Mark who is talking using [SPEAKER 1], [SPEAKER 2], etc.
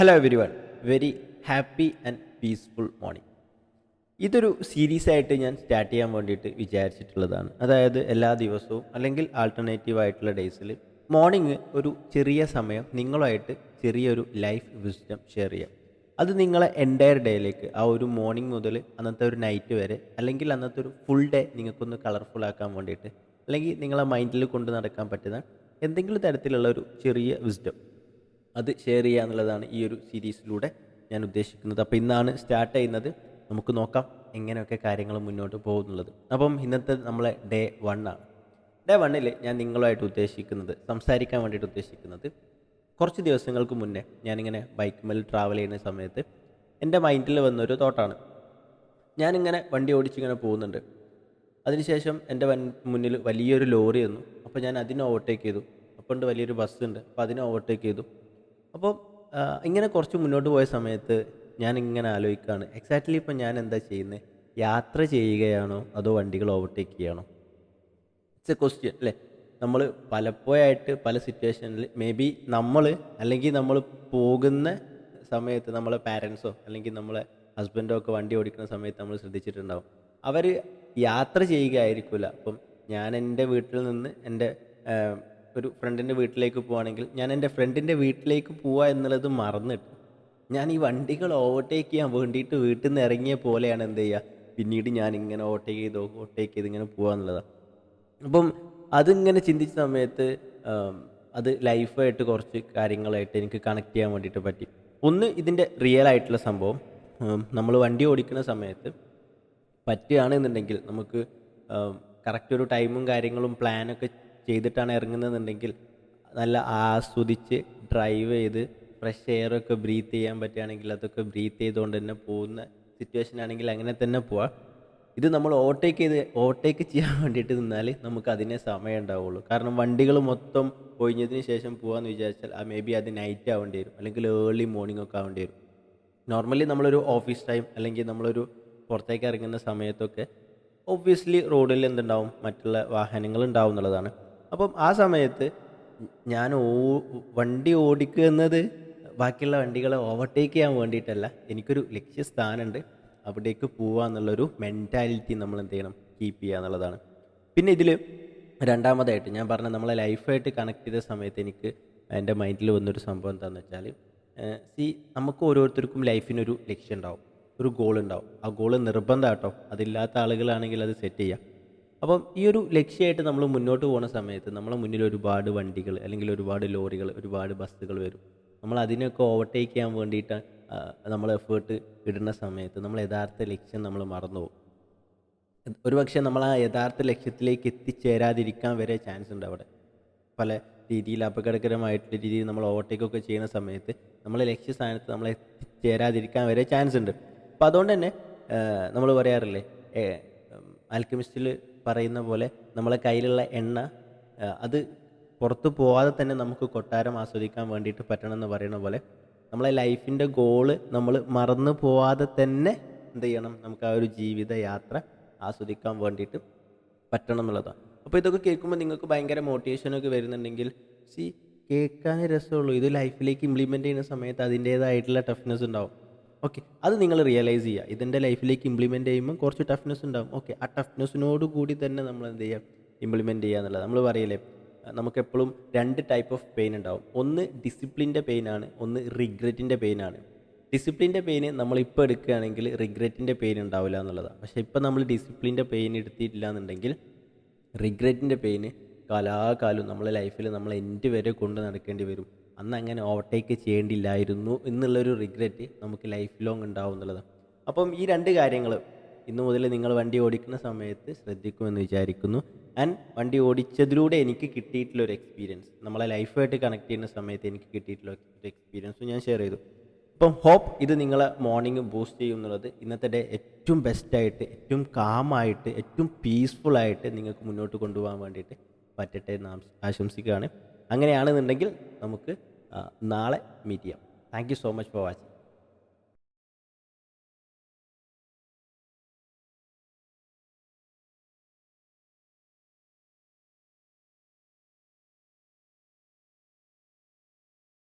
[SPEAKER 1] Hello everyone very happy and peaceful morning ഇതൊരു series ആയിട്ട് ഞാൻ സ്റ്റാർട്ട് ചെയ്യാൻ വേണ്ടിയിട്ട് വിചാരിച്ചിട്ടുള്ളതാണ്. അതായത് എല്ലാ ദിവസവും അല്ലെങ്കിൽ ആൾട്ടർനേറ്റീവ് ആയിട്ടുള്ള ഡേയ്സിൽ മോർണിംഗ് ഒരു ചെറിയ സമയം നിങ്ങളുമായിട്ട് ചെറിയൊരു ലൈഫ് വിസ്ഡം ഷെയർ ചെയ്യാം. അത് നിങ്ങളെ എന്റയർ ഡേയിലേക്ക് ആ ഒരു മോർണിംഗ് മുതൽ അന്നത്തെ ഒരു നൈറ്റ് വരെ അല്ലെങ്കിൽ അന്നത്തെ ഒരു ഫുൾ ഡേ നിങ്ങൾക്കൊന്ന് കളർഫുൾ ആക്കാൻ വേണ്ടിയിട്ട് അല്ലെങ്കിൽ നിങ്ങളെ മൈൻഡിൽ കൊണ്ട് നടക്കാൻ പറ്റുന്ന എന്തെങ്കിലും തരത്തിലുള്ള ഒരു ചെറിയ വിസ്ഡം അത് ഷെയർ ചെയ്യുക എന്നുള്ളതാണ് ഈ ഒരു സീരീസിലൂടെ ഞാൻ ഉദ്ദേശിക്കുന്നത്. അപ്പോൾ ഇന്നാണ് സ്റ്റാർട്ട് ചെയ്യുന്നത്. നമുക്ക് നോക്കാം എങ്ങനെയൊക്കെ കാര്യങ്ങൾ മുന്നോട്ട് പോകുന്നുള്ളത്. അപ്പം ഇന്നത്തെ നമ്മളെ ഡേ വൺ ആണ്. ഡേ വണ്ണിൽ ഞാൻ നിങ്ങളുമായിട്ട് ഉദ്ദേശിക്കുന്നത് സംസാരിക്കാൻ വേണ്ടിയിട്ട് ഉദ്ദേശിക്കുന്നത് കുറച്ച് ദിവസങ്ങൾക്ക് മുന്നേ ഞാനിങ്ങനെ ബൈക്ക് മേൽ ട്രാവൽ ചെയ്യുന്ന സമയത്ത് എന്റെ മൈൻഡിൽ വന്നൊരു തോട്ടാണ് ഞാനിങ്ങനെ വണ്ടി ഓടിച്ചിങ്ങനെ പോകുന്നുണ്ട്. അതിനുശേഷം എന്റെ വൻ മുന്നിൽ വലിയൊരു ലോറി വന്നു. അപ്പോൾ ഞാൻ അതിനെ ഓവർടേക്ക് ചെയ്തു. അപ്പോൾ ഉണ്ട് വലിയൊരു ബസ് ഉണ്ട് അപ്പോൾ അതിനെ ഓവർടേക്ക് ചെയ്തു. അപ്പോൾ ഇങ്ങനെ കുറച്ച് മുന്നോട്ട് പോയ സമയത്ത് ഞാൻ ഇങ്ങനെ ആലോചിക്കുകയാണ് എക്സാക്ട്ലി ഇപ്പം ഞാൻ എന്താ ചെയ്യുന്നത് യാത്ര ചെയ്യുകയാണോ? അതോ വണ്ടികൾ ഓവർടേക്ക് ചെയ്യണോ? ഇറ്റ്സ് എ ക്വസ്റ്റ്യൻ അല്ലേ? നമ്മൾ പലപ്പോഴായിട്ട് പല സിറ്റുവേഷനിൽ മേ ബി നമ്മൾ അല്ലെങ്കിൽ നമ്മൾ പോകുന്ന സമയത്ത് നമ്മളെ പാരൻസോ അല്ലെങ്കിൽ നമ്മളെ ഹസ്ബൻഡോ ഒക്കെ വണ്ടി ഓടിക്കുന്ന സമയത്ത് നമ്മൾ ശ്രദ്ധിച്ചിട്ടുണ്ടാവും. അവർ യാത്ര ചെയ്യുകയായിരിക്കില്ല അപ്പം ഞാൻ എന്റെ വീട്ടിൽ നിന്ന് എന്റെ ഒരു ഫ്രണ്ടിന്റെ വീട്ടിലേക്ക് പോവുകയാണെങ്കിൽ ഞാൻ എന്റെ ഫ്രണ്ടിന്റെ വീട്ടിലേക്ക് പോവുക എന്നുള്ളത് മറന്നിട്ട് ഞാൻ ഈ വണ്ടികൾ ഓവർടേക്ക് ചെയ്യാൻ വേണ്ടിയിട്ട് വീട്ടിൽ നിന്ന് ഇറങ്ങിയ പോലെയാണ് എന്ത് ചെയ്യുക? പിന്നീട് ഞാൻ ഇങ്ങനെ ഓവർടേക്ക് ചെയ്ത് ഓവർടേക്ക് ചെയ്ത് ഇങ്ങനെ പോകുക എന്നുള്ളതാണ് അപ്പം അതിങ്ങനെ ചിന്തിച്ച സമയത്ത് അത് ലൈഫായിട്ട് കുറച്ച് കാര്യങ്ങളായിട്ട് എനിക്ക് കണക്ട് ചെയ്യാൻ വേണ്ടിയിട്ട് പറ്റി. ഒന്ന് ഇതിന്റെ റിയൽ ആയിട്ടുള്ള സംഭവം നമ്മൾ വണ്ടി ഓടിക്കുന്ന സമയത്ത് പറ്റുകയാണെന്നുണ്ടെങ്കിൽ നമുക്ക് കറക്റ്റ് ഒരു ടൈമും കാര്യങ്ങളും പ്ലാനൊക്കെ ചെയ്തിട്ടാണ് ഇറങ്ങുന്നതെന്നുണ്ടെങ്കിൽ നല്ല ആസ്വദിച്ച് ഡ്രൈവ് ചെയ്ത് ഫ്രഷ് എയറൊക്കെ ബ്രീത്ത് ചെയ്യാൻ പറ്റുകയാണെങ്കിൽ അതൊക്കെ ബ്രീത്ത് ചെയ്തുകൊണ്ട് തന്നെ പോകുന്ന സിറ്റുവേഷൻ ആണെങ്കിൽ അങ്ങനെ തന്നെ പോവാം. ഇത് നമ്മൾ ഓവർടേക്ക് ചെയ്ത് ഓവർടേക്ക് ചെയ്യാൻ വേണ്ടിയിട്ട് നിന്നാൽ നമുക്ക് അതിനെ സമയം ഉണ്ടാവുള്ളൂ. കാരണം വണ്ടികൾ മൊത്തം ഒഴിഞ്ഞതിന് ശേഷം പോകാമെന്ന് വിചാരിച്ചാൽ ആ മേ ബി അത് നൈറ്റ് ആവേണ്ടി വരും അല്ലെങ്കിൽ ഏർലി മോർണിംഗ് ഒക്കെ ആവേണ്ടി വരും. നോർമലി നമ്മളൊരു ഓഫീസ് ടൈം അല്ലെങ്കിൽ നമ്മളൊരു പുറത്തേക്ക് ഇറങ്ങുന്ന സമയത്തൊക്കെ ഒബ്വിയസ്ലി റോഡിൽ എന്തുണ്ടാവും? മറ്റുള്ള വാഹനങ്ങൾ ഉണ്ടാവും എന്നുള്ളതാണ്. അപ്പം ആ സമയത്ത് ഞാൻ ഓ വണ്ടി ഓടിക്കുക എന്നത് ബാക്കിയുള്ള വണ്ടികളെ ഓവർടേക്ക് ചെയ്യാൻ വേണ്ടിയിട്ടല്ല. എനിക്കൊരു ലക്ഷ്യസ്ഥാനമുണ്ട്. അവിടേക്ക് പോവുക എന്നുള്ളൊരു മെന്റാലിറ്റി നമ്മൾ എന്ത് ചെയ്യണം? കീപ്പ് ചെയ്യുക എന്നുള്ളതാണ്. പിന്നെ ഇതിൽ രണ്ടാമതായിട്ട് ഞാൻ പറഞ്ഞ നമ്മളെ ലൈഫായിട്ട് കണക്ട് ചെയ്ത സമയത്ത് എനിക്ക് എന്റെ മൈൻഡിൽ വന്നൊരു സംഭവം എന്താണെന്ന് വെച്ചാൽ സി നമുക്ക് ഓരോരുത്തർക്കും ലൈഫിനൊരു ലക്ഷ്യം ഉണ്ടാവും. ഒരു ഗോൾ ഉണ്ടാവും. ആ ഗോൾ നിർബന്ധമാട്ടോ. അതില്ലാത്ത ആളുകളാണെങ്കിൽ അത് സെറ്റ് ചെയ്യാം. അപ്പം ഈ ഒരു ലക്ഷ്യമായിട്ട് നമ്മൾ മുന്നോട്ട് പോകുന്ന സമയത്ത് നമ്മളെ മുന്നിൽ ഒരുപാട് വണ്ടികൾ അല്ലെങ്കിൽ ഒരുപാട് ലോറികൾ ഒരുപാട് ബസ്സുകൾ വരും. നമ്മൾ അതിനൊക്കെ ഓവർടേക്ക് ചെയ്യാൻ വേണ്ടിയിട്ട് നമ്മൾ എഫേർട്ട് ഇടുന്ന സമയത്ത് നമ്മൾ യഥാർത്ഥ ലക്ഷ്യം നമ്മൾ മറന്നുപോകും ഒരുപക്ഷെ നമ്മൾ ആ യഥാർത്ഥ ലക്ഷ്യത്തിലേക്ക് എത്തിച്ചേരാതിരിക്കാൻ വരെ ചാൻസ് ഉണ്ട് അവിടെ. പല രീതിയിൽ അപകടകരമായിട്ടുള്ള രീതിയിൽ നമ്മൾ ഓവർടേക്ക് ഒക്കെ ചെയ്യുന്ന സമയത്ത് നമ്മൾ ലക്ഷ്യസ്ഥാനത്ത് നമ്മൾ എത്തിച്ചേരാതിരിക്കാൻ വരെ ചാൻസ് ഉണ്ട്. അപ്പോൾ അതുകൊണ്ട് തന്നെ നമ്മൾ പറയാറില്ലേ ആൽക്കമിസ്റ്റിൽ പറയുന്ന പോലെ നമ്മളെ കയ്യിലുള്ള എണ്ണ അത് പുറത്തു പോവാതെ തന്നെ നമുക്ക് കൊട്ടാരം ആസ്വദിക്കാൻ വേണ്ടിയിട്ട് പറ്റണം എന്ന് പറയുന്ന പോലെ നമ്മളെ ലൈഫിന്റെ ഗോൾ നമ്മൾ മറന്നു പോവാതെ തന്നെ എന്ത് ചെയ്യണം? നമുക്ക് ആ ഒരു ജീവിത യാത്ര ആസ്വദിക്കാൻ വേണ്ടിയിട്ട് പറ്റണം എന്നുള്ളതാണ്. അപ്പോൾ ഇതൊക്കെ കേൾക്കുമ്പോൾ നിങ്ങൾക്ക് ഭയങ്കര മോട്ടിവേഷനൊക്കെ വരുന്നുണ്ടെങ്കിൽ സി കേൾക്കാനേ രസമുള്ളൂ. ഇത് ലൈഫിലേക്ക് ഇംപ്ലിമെന്റ് ചെയ്യുന്ന സമയത്ത് അതിന്റേതായിട്ടുള്ള ടഫ്നെസ് ഉണ്ടാവും. ഓക്കെ അത് നിങ്ങൾ റിയലൈസ് ചെയ്യുക. ഇതിന്റെ ലൈഫിലേക്ക് ഇംപ്ലിമെന്റ് ചെയ്യുമ്പോൾ കുറച്ച് ടഫ്നെസ് ഉണ്ടാകും ഓക്കെ ആ ടഫ്നെസ്സിനോട് കൂടി തന്നെ നമ്മൾ എന്ത് ചെയ്യുക? ഇംപ്ലിമെന്റ് ചെയ്യുക എന്നുള്ളത്. നമ്മൾ പറയില്ലേ നമുക്കെപ്പോഴും രണ്ട് ടൈപ്പ് ഓഫ് പെയിൻ ഉണ്ടാവും. ഒന്ന് ഡിസിപ്ലിന്റെ പെയിനാണ് ഒന്ന് റിഗ്രറ്റിന്റെ പെയിനാണ് ഡിസിപ്ലിന്റെ പെയിൻ നമ്മളിപ്പോൾ എടുക്കുകയാണെങ്കിൽ റിഗ്രറ്റിന്റെ പെയിൻ ഉണ്ടാവില്ല എന്നുള്ളതാണ്. പക്ഷേ ഇപ്പോൾ നമ്മൾ ഡിസിപ്ലിന്റെ പെയിൻ എടുത്തിട്ടില്ല എന്നുണ്ടെങ്കിൽ റിഗ്രറ്റിന്റെ പെയിൻ കാലാകാലം നമ്മളെ ലൈഫിൽ നമ്മൾ എൻഡ് വരെ കൊണ്ട് നടക്കേണ്ടി വരും. അന്ന് അങ്ങനെ ഓവർടേക്ക് ചെയ്യേണ്ടില്ലായിരുന്നു എന്നുള്ളൊരു റിഗ്രറ്റ് നമുക്ക് ലൈഫ് ലോങ് ഉണ്ടാവും എന്നുള്ളത് അപ്പം ഈ രണ്ട് കാര്യങ്ങൾ ഇന്നു മുതൽ നിങ്ങൾ വണ്ടി ഓടിക്കുന്ന സമയത്ത് ശ്രദ്ധിക്കുമെന്ന് വിചാരിക്കുന്നു. ആൻഡ് വണ്ടി ഓടിച്ചതിലൂടെ എനിക്ക് കിട്ടിയിട്ടുള്ള ഒരു എക്സ്പീരിയൻസ് നമ്മളെ ലൈഫായിട്ട് കണക്ട് ചെയ്യുന്ന സമയത്ത് എനിക്ക് കിട്ടിയിട്ടുള്ള ഒരു എക്സ്പീരിയൻസും ഞാൻ ഷെയർ ചെയ്തു. അപ്പം ഹോപ്പ് ഇത് നിങ്ങളെ മോർണിംഗ് ബൂസ്റ്റ് ചെയ്യും എന്നുള്ളത് ഇന്നത്തെ ഡേ ഏറ്റവും ബെസ്റ്റായിട്ട് ഏറ്റവും കാമായിട്ട് ഏറ്റവും പീസ്ഫുള്ളായിട്ട് നിങ്ങൾക്ക് മുന്നോട്ട് കൊണ്ടുപോകാൻ വേണ്ടിയിട്ട് പറ്റട്ടെ എന്ന് ആശം- ആശംസിക്കുകയാണ്. അങ്ങനെയാണെന്നുണ്ടെങ്കിൽ നമുക്ക് നാളെ മീറ്റ് ചെയ്യാം. Thank you so much for watching